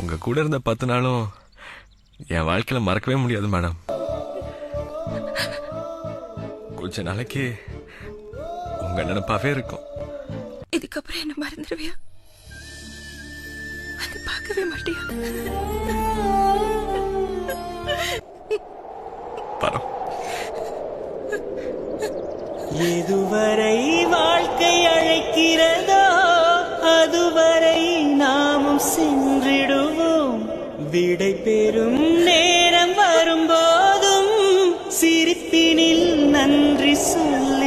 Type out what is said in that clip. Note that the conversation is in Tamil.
உங்க கூட இருந்த பத்து நாளும் என் வாழ்க்கையில மறக்கவே முடியாது மேடம் கொஞ்ச நாளைக்கு உங்க நினைப்பாவே இருக்கும். இதுக்கப்புறம் என்ன மறந்துடுவியா அது பார்க்கவே மாட்டியா? பரம் எதுவரை வாழ்க்கை நாமும் சென்றிடுவோம் விடை பெறும் நேரம் வரும்போதும் சிரிப்பினில் நன்றி சொல்லி